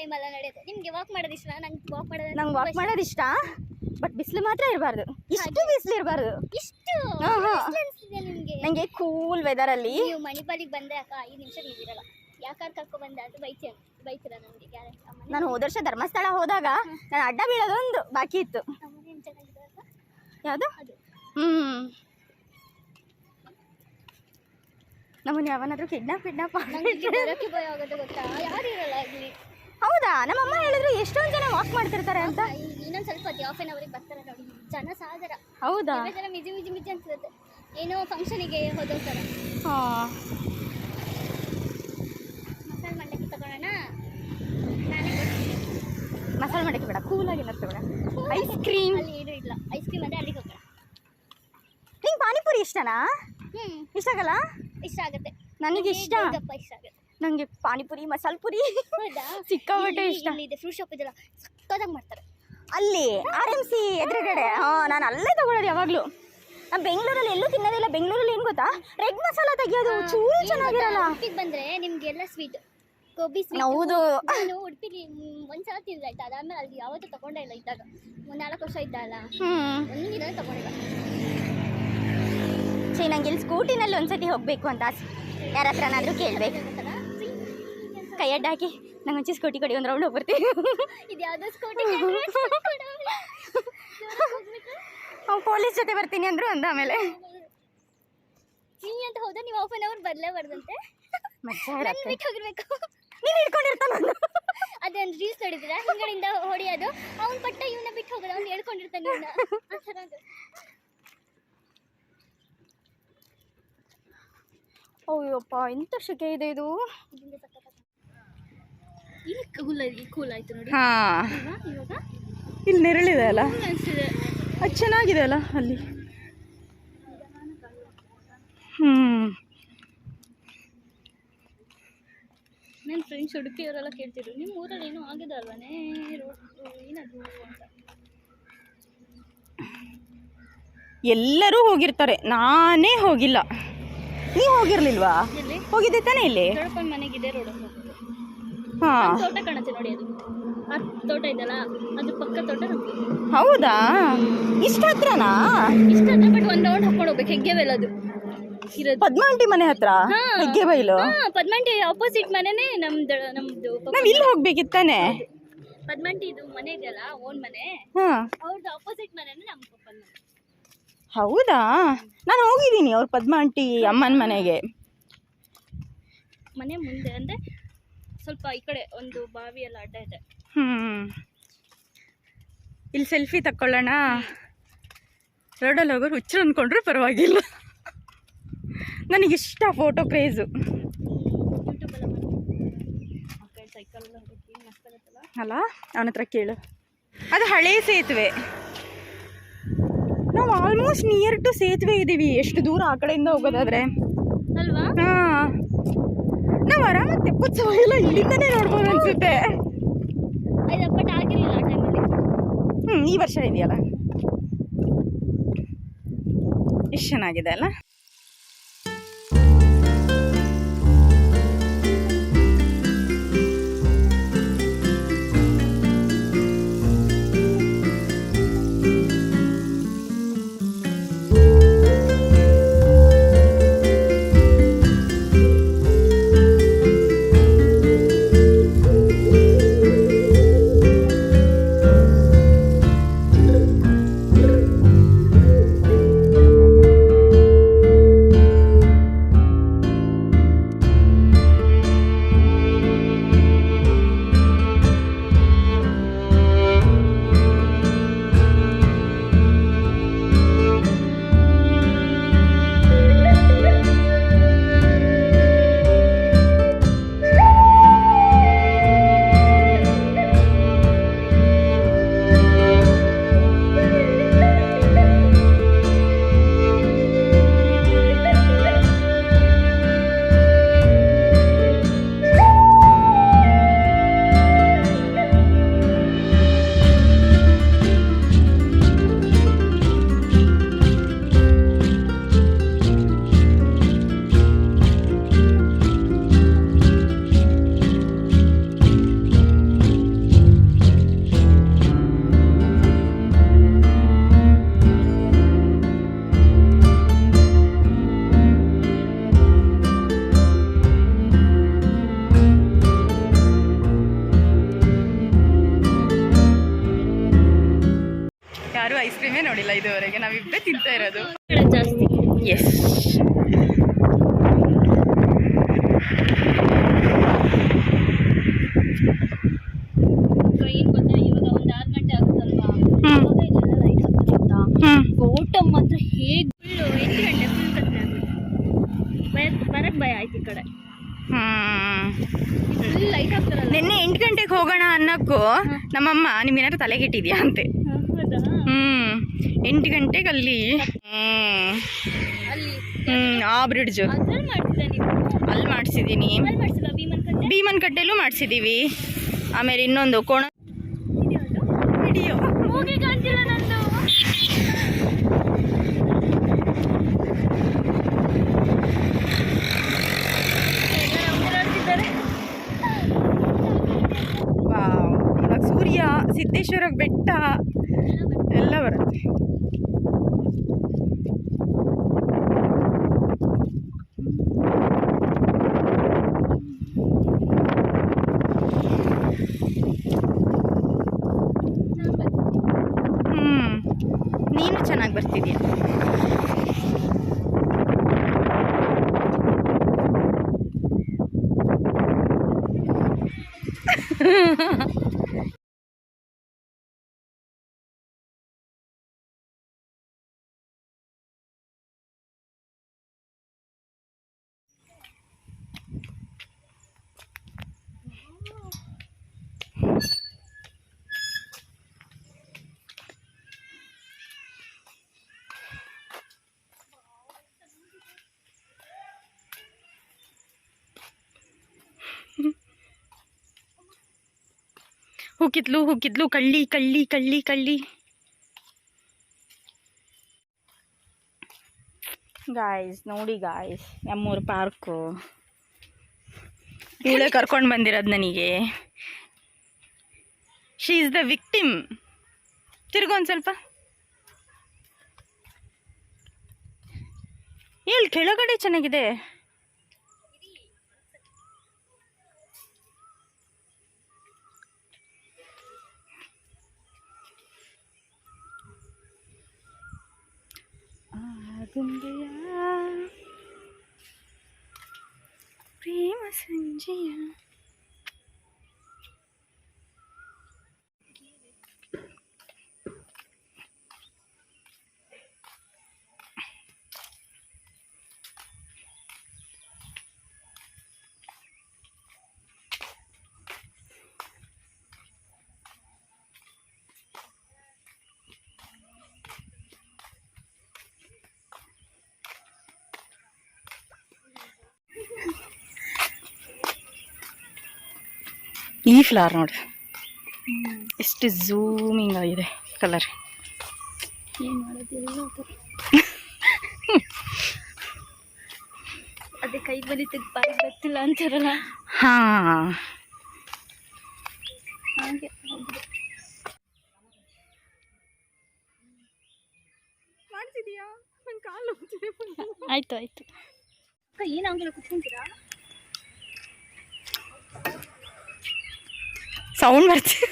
Time ಎಲ್ಲ ನಡೆಯುತ್ತೆ. ನಿಮ್ಗೆ ವಾಕ್ ಮಾಡೋದು ಇಷ್ಟ? ನಂಗೆ ವಾಕ್ ಮಾಡೋದು ನಂಗೆ ವಾಕ್ ಮಾಡೋದು ಇಷ್ಟ ಬಟ್ ಬಿಸಿಲು ಮಾತ್ರ ಇರಬಾರ್ದು. ಇಷ್ಟು ಬಿಸಿಲು ಇರಬಾರ್ದು. ಇಷ್ಟು? ಅನ್ಸ್ತಿದೆ ನನಗೆ ಕೂಲ್ ವೆದರಲ್ಲಿ ನೀವು ಮಣಿಪಾಲಿಗೆ ಬಂದೆ ಅಕ್ಕ ಐದು ನಿಮಿಷ ನೀವಿರಲ್ಲ ಯಾಕಾರ ಕರ್ಕೊ ಬಂದೆ ಅದು ಬೈತೀರ ಬೈತೀರ ನನಗೆ ಗ್ಯಾರಂಟಿ ನಾನು ಹೋದ ವರ್ಷ ಧರ್ಮಸ್ಥಳ ಹೋದಾಗ ನಾನು ಅಡ್ಡ ಬೀಳೋದೊಂದು ಬಾಕಿ ಇತ್ತು. ಯಾವುದು? ಹ್ಞೂ ನಮ್ಮನ್ನ ಯಾವನಾದ್ರೂ ಕಿಡ್ನಾಪ್ ಕಿಡ್ನಾಪ್ ಬರೋಕ್ಕೆ ಭಯ ಆಗೋದು ಗೊತ್ತಾ? ಯಾರು ಇರಲ್ಲ ಇಲ್ಲಿ? ನಮ್ಮಮ್ಮ ಹೇಳಿದ್ರು ಎಷ್ಟೊಂದು ಜನ ವಾಕ್ ಮಾಡ್ತಿರ್ತಾರೆ ಅಂತ. ಇನ್ನೊಂದು ಸ್ವಲ್ಪ ಹೊತ್ತು ಹಾಫ್ ಆನ್ ಅವರಿಗೆ ಬರ್ತಾರೆ ನೋಡಿ. ಜನ ಸಾಗರ ಹೌದಾ ಜನ ಮಿಜಿ ಮಿಜಿ ಮಿಜಿ ಅನ್ಸುತ್ತೆ. ಏನೋ ಫಂಕ್ಷನಿಗೆ ಹೋದೋಗ್ತಾರ ಹಾಂ. ಮಸಾಲೆ ಮಂಡಕ್ಕಿ ತಗೊಳ್ಳೋಣ? ನಾನೇ ಕೊಡ್ತೀನಿ ಮಸಾಲೆ ಮಾಡಕ್ಕೆ ಬೇಡ ಕೂಲಾಗಿ ಬೇಡ ಐಸ್ ಕ್ರೀಮ್ ಅಲ್ಲಿ ಏನು ಇಲ್ಲ. ಐಸ್ ಕ್ರೀಮ್ ಅಂದರೆ ಅಲ್ಲಿಗೆ ಹೋಗೋಣ ನಿಂಗೆ ಪಾನಿಪುರಿ ಇಷ್ಟನಾ? ಹ್ಞೂ ಇಷ್ಟ ಆಗಲ್ಲ? ಇಷ್ಟ ಆಗುತ್ತೆ. ನನಗೆ ಇಷ್ಟ ಗೋಲ್ಗಪ್ಪ ಇಷ್ಟ ಆಗುತ್ತೆ? ನನಗೆ ಪಾನಿಪುರಿ ಮಸಾಲೆ ಪುರಿ ಸಿಕ್ಕಾಪಟ್ಟೆ ಇಷ್ಟ. ಇದೆ ಫ್ರೂಟ್ ಶಾಪ್ ಇದೆಲ್ಲ ಸಕ್ಕತ್ತಾಗಿ ಮಾಡ್ತಾರೆ. ಅಲ್ಲಿ ಆರ್ ಎಂ ಸಿ ಎದುರುಗಡೆ ಹಾಂ ನಾನು ಅಲ್ಲೇ ತಗೊಳ್ಳೋದು ಯಾವಾಗಲೂ. ನಾನು ಬೆಂಗಳೂರಲ್ಲಿ ಎಲ್ಲೂ ತಿನ್ನೋದಿಲ್ಲ ಬೆಂಗಳೂರಲ್ಲಿ ಏನು ಗೊತ್ತಾ? ರೆಡ್ ಮಸಾಲ ತೆಗಿಯೋದು ಚೂರು ಚೆನ್ನಾಗಿರಲ್ಲ. ಉಡುಪಿಗೆ ಬಂದರೆ ನಿಮಗೆಲ್ಲ ಸ್ವೀಟ್ ಗೋಬಿ ಸ್ವೀಟ್ ಹೌದು. ನಾನು ಉಡುಪಿಲಿ ಒಂದ್ಸಲ ತಿಂದ್ರೆ ಆಯ್ತಾ? ಅದಾದ್ಮೇಲೆ ಅಲ್ಲಿ ಯಾವತ್ತೂ ತಗೊಂಡೇ ಇಲ್ಲ ಇದ್ದಾಗ. ಒಂದು ನಾಲ್ಕು ವರ್ಷ ಇದ್ದಲ್ಲ. ಒಂದಿನ ತಗೊಂಡಿಲ್ಲ. ಸರಿ ನಂಗೆ ಇಲ್ಲಿ ಸ್ಕೂಟಿನಲ್ಲಿ ಒಂದ್ಸತಿ ಹೋಗಬೇಕು ಅಂತ ಯಾರ ಹತ್ರನಾದ್ರೂ ಕೇಳಬೇಕು? ಕೈ ಅಡ್ಡ ಹಾಕಿ ನಂಗೆ ಒಂಚೂರು ಸ್ಕೂಟಿ ಕೊಡಿ ಒಂದು ರೌಂಡ್ ಹೋಗ್ಬರ್ತೀವಿ ಇದು ಯಾವುದೋ ಸ್ಕೂಟಿ ಅವ್ನು ಪೊಲೀಸ್ ಜೊತೆ ಬರ್ತೀನಿ ಅಂದರು ಅಂದ ಆಮೇಲೆ. ನೀ ಅಂತ ಹೋದ್ರೆ ನೀವು ಹಾಫ್ ಅನ್ ಅವರ್ ಮಜಾ ನನ್ ಇರತ್ತೆ. ಬಿಟ್ಟು ಹೋಗಿರ್ಬೇಕು. ನೀನು ಹಿಡ್ಕೊಂಡಿರ್ತಾನ ಅದೊಂದು ರೀಲ್ಸ್ ನೋಡಿದ್ರ ಹಿಂಗಡೆಯಿಂದ ಹೊಡಿಯೋದು. ಅವ್ನ ಪಟ್ಟ ಇವನ್ನ ಬಿಟ್ಟು ಹೋಗೋದು ಅವ್ನು ಹೇಳ್ಕೊಂಡಿರ್ತಾನೆ ಇವನ್ನ ಆ ಥರ ಅದು. ಅಯ್ಯಪ್ಪ ಶೆಕೆ ಇದೆ ಇದು ಇಲ್ಲಿ ಕೂಲ್ ಕೂಲ್ ಆಯ್ತು ನೋಡಿ ಹಾಂ. ಇಲ್ಲಿ ನೆರಳಿದೆ ಅಲ್ಲ? ಅದು ಚೆನ್ನಾಗಿದೆ ಅಲ್ಲ ಅಲ್ಲಿ? ಹ್ಞೂ ನನ್ನ ಫ್ರೆಂಡ್ಸ್ ಉಡುಪಿಯವರೆಲ್ಲ ಕೇಳ್ತಿದ್ರು ನಿಮ್ಮ ಊರಲ್ಲಿ ಏನೋ ಆಗಿದೆ ಅಲ್ವಾನೇ? ಏನದು ಅಂತ. ಎಲ್ಲರೂ ಹೋಗಿರ್ತಾರೆ. ನಾನೇ ಹೋಗಿಲ್ಲ. ನೀವು ಹೋಗಿರ್ಲಿಲ್ವಾ? ಹೋಗಿದ್ದೆ ತಾನೇ ಇಲ್ಲಿ? ಮನೆಗಿದೆ ರೋಡ್ ಹಾಂ. ತೋಟ ಕಾಣುತ್ತೆ ನೋಡಿ ಅದು. ಆ ತೋಟ ಇದೆಯಲ್ಲ ಅದು ಪಕ್ಕ ತೋಟ ನಮ್ದು. ಹೌದಾ? ಇಷ್ಟ ಹತ್ರನಾ? ಇಷ್ಟ ಹತ್ರ ಬಟ್ ಒಂದು ರೌಂಡ್ ಹಾಕೊಂಡು ಹೋಗ್ಬೇಕು ಹೆಗ್ಗೆ ಅದು. ಇರೋದು. ಪದ್ಮ ಆಂಟಿ ಮನೆ ಹತ್ರ? ಹಾ. ಹೆಗ್ಗೆ ಬೈಲು? ಹಾ ಪದ್ಮಂಟಿ ಆಪೋಸಿಟ್ ಮನೆನೇ ನಮ್ದು ನಮ್ದು ಪಕ್ಕ- ನಾವ್ ಇಲ್ಲಿ ಹೋಗ್ಬೇಕಿತ್ತಾನೆ ಪದ್ಮಂಟಿ ಇದು ಮನೆ ಇದೆಯಲ್ಲ ಓನ್ ಮನೆ. ಹಾ. ಅವ್ರದ್ದು ಆಪೋಸಿಟ್ ಮನೆನೇ ನಮ್ಮ ಪಪ್ಪನ ಮನೆ. ಹೌದಾ? ನಾನು ಹೋಗಿದ್ದೀನಿ ಅವ್ರ ಪದ್ಮಾಂಟಿ ಅಮ್ಮನ ಮನೆಗೆ. ಮನೆ ಮುಂದೆ ಅಂದ್ರೆ ಸ್ವಲ್ಪ ಈ ಕಡೆ ಒಂದು ಬಾವಿ ಎಲ್ಲ ಅಡ್ಡ ಇದೆ. ಹ್ಮ್. ಇಲ್ಲಿ ಸೆಲ್ಫಿ ತಕ್ಕೊಳ್ಳೋಣ. ರೋಡಲ್ಲಿ ಹೋಗೋರು ಹುಚ್ಚರು ಅಂದ್ಕೊಂಡ್ರೆ ಪರವಾಗಿಲ್ಲ. ನನಗಿಷ್ಟ ಫೋಟೋ ಕ್ರೇಜು ಅಲ್ಲ ಅವನ ಹತ್ರ ಕೇಳು. ಅದು ಹಳೇ ಸೇತುವೆ. ನಾವು ಆಲ್ಮೋಸ್ಟ್ ನಿಯರ್ ಟು ಸೇತುವೆ ಇದ್ದೀವಿ ಎಷ್ಟು ದೂರ ಆ ಕಡೆಯಿಂದ ಹೋಗೋದಾದ್ರೆ ಅಲ್ವಾ ಹಾಂ ನಾವು ತೆಪ್ಪೋತ್ಸವ ಎಲ್ಲ ಇಲ್ಲಿಂದನೇ ನೋಡ್ಬೋದು ಅನ್ಸುತ್ತೆ. ಹ್ಞೂ ಈ ವರ್ಷ ಇದೆಯಲ್ಲ? ಎಷ್ಟು ಚೆನ್ನಾಗಿದೆ ಅಲ್ಲ? ಮಾಡಿಲ್ಲ ಇದುವರೆಗೆ. ನಾವಿಬ್ಬರೇ ತಿಂತಾ ಇರೋದು. ಜಾಸ್ತಿ ಎಸ್ ಏನ್ ಗೊತ್ತಾ ಇವಾಗ ಒಂದ್ ಆರು ಗಂಟೆ ಮಾತ್ರ ಹೇಗ್ ಫುಲ್ಲು ಎಂಟು ಫುಲ್ ಕತ್ಲೆ ಆಗ್ಬಿಟ್ಟು ಭಯ ಬರಕ್ ಭಯ ಆಯ್ತು ಈ ಕಡೆ. ಹ್ಮ್. ಫುಲ್ ಲೈಟ್ ಹಾಕ್ತಾರಲ್ಲ ನಿನ್ನೆ ಎಂಟು ಗಂಟೆಗೆ ಹೋಗೋಣ ಅನ್ನಕ್ಕೂ ನಮ್ಮಮ್ಮ ನಿಮ್ಗೇನಾದ್ರು ತಲೆಗೆಟ್ಟಿದ್ಯಾ? ಅಂತೆ. ಹ್ಮ್. ಎಂಟು ಗಂಟೆಗೆ ಅಲ್ಲಿ. ಆ ಬ್ರಿಡ್ಜ್ ಅಲ್ಲಿ ಮಾಡಿಸಿದ್ದೀನಿ. ಭೀಮನ್ ಕಟ್ಟೆಲ್ಲೂ ಮಾಡಿಸಿದ್ದೀವಿ ಆಮೇಲೆ ಇನ್ನೊಂದು ಕೋಣ ವಿಡಿಯೋ ハハハ。ಹೂಕಿದ್ಲು ಹೂಕಿದ್ಲು, ಕಳ್ಳಿ ಕಳ್ಳಿ ಕಳ್ಳಿ ಕಳ್ಳಿ. ಗಾಯ್ಸ್ ನೋಡಿ ಗಾಯ್ಸ್ ನಮ್ಮೂರು ಪಾರ್ಕು ಇವಳೇ ಕರ್ಕೊಂಡು ಬಂದಿರೋದು ನನಗೆ. ಶಿ ಇಸ್ ದ ವಿಕ್ಟಿಮ್ ತಿರ್ಗೊಂದು ಸ್ವಲ್ಪ. ಎಲ್ಲಿ ಕೆಳಗಡೆ ಚೆನ್ನಾಗಿದೆ. ಆಗುಂಬೆಯ ಪ್ರೇಮ ಸಂಜೆಯ ಈ ಫ್ಲವರ್ ನೋಡಿ ಎಷ್ಟು ಝೂಮಿಂಗ್ ಆಗಿದೆ ಕಲರ್ ಅದೇ ಕೈ ಬಲಿ ತೆಗ್ದು ಬಾಯಿ ಬರ್ತಿಲ್ಲ ಅಂತಾರಲ್ಲ. ಹಾ. ಹಾಗೆ. ಮಾಡ್ತಿದ್ಯಾ? ನನ್ನ ಕಾಲು ಆಯ್ತು ಆಯ್ತು. ಏನಾಗಲ್ಲ ಕುತ್ಕೊಂತೀರಾ? ಸೌಂಡ್ ಬರ್ತೀವಿ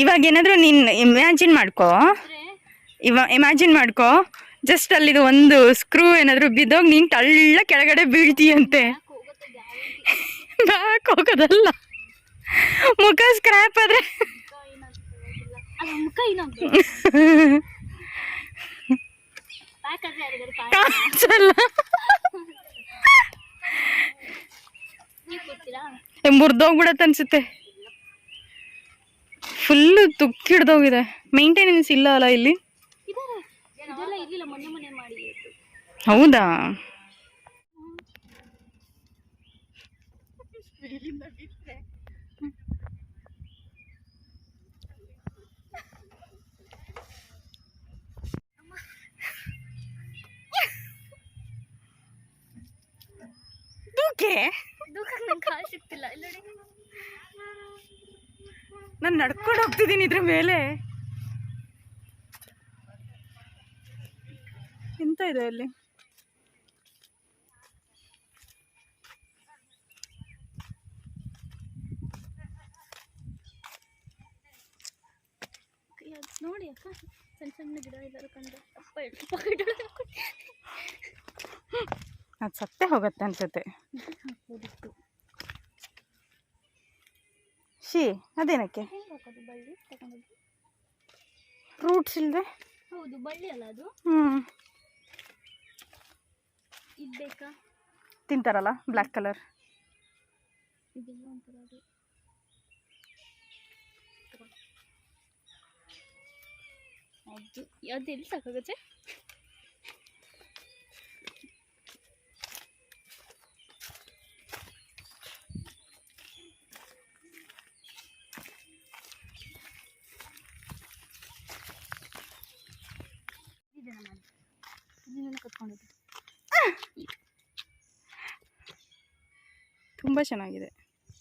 ಇವಾಗ ಏನಾದರೂ ನೀನು ಇಮ್ಯಾಜಿನ್ ಮಾಡ್ಕೋ. ಇವ ಇಮ್ಯಾಜಿನ್ ಮಾಡ್ಕೋ. ಜಸ್ಟ್ ಅಲ್ಲಿದು ಒಂದು ಸ್ಕ್ರೂ ಏನಾದರೂ ಬಿದ್ದೋಗಿ ನೀನು ತಳ್ಳ ಕೆಳಗಡೆ ಬೀಳ್ತೀಯಂತೆ. ಬ್ಯಾಕ್ ಹೋಗೋದಲ್ಲ. ಮುಖ ಸ್ಕ್ರ್ಯಾಪ್ ಆದ್ರೆ. ಕಾಣಿಸಲ್ಲ ಮುರಿದೋಗ್ಬಿಡತ್ತೆ ಅನ್ಸುತ್ತೆ. ಫುಲ್ಲು ತುಕ್ಕಿಡ್ದೋಗಿದೆ. ಮೇಂಟೆನೆನ್ಸ್ ಇಲ್ಲ ಅಲ್ಲ ಇಲ್ಲಿ? ಹೌದಾ? ಯಾಕೆ ನಾನು ನಡ್ಕೊಂಡು ಹೋಗ್ತಿದ್ದೀನಿ ಇದ್ರ ಮೇಲೆ. ಎಂತ ಇದೆ ಅಲ್ಲಿ ನೋಡಿ ಅಕ್ಕ ಸಣ್ಣ ಸಣ್ಣ ಗಿಡ ಇದ್ದಾರೆ ಕಂಡ್ರೆ. ಅಪ್ಪ ಅದು ಸತ್ತೇ ಹೋಗುತ್ತೆ ಅನ್ಸುತ್ತೆ. ಶಿ ಅದೇನಕ್ಕೆ? ಫ್ರೂಟ್ಸ್ ಇಲ್ಲದೆ ಹೌದು ಬಳ್ಳಿ ಅಲ್ಲ ಅದು? ಹ್ಞೂ ಇದು ಬೇಕಾ? ತಿಂತಾರಲ್ಲ ಬ್ಲ್ಯಾಕ್ ಕಲರ್? ಅದು. ಅದು ಎಲ್ಲಿ ಸಾಕಾಗುತ್ತೆ? ಇದನ್ನೆಲ್ಲ ತುಂಬ ಚೆನ್ನಾಗಿದೆ.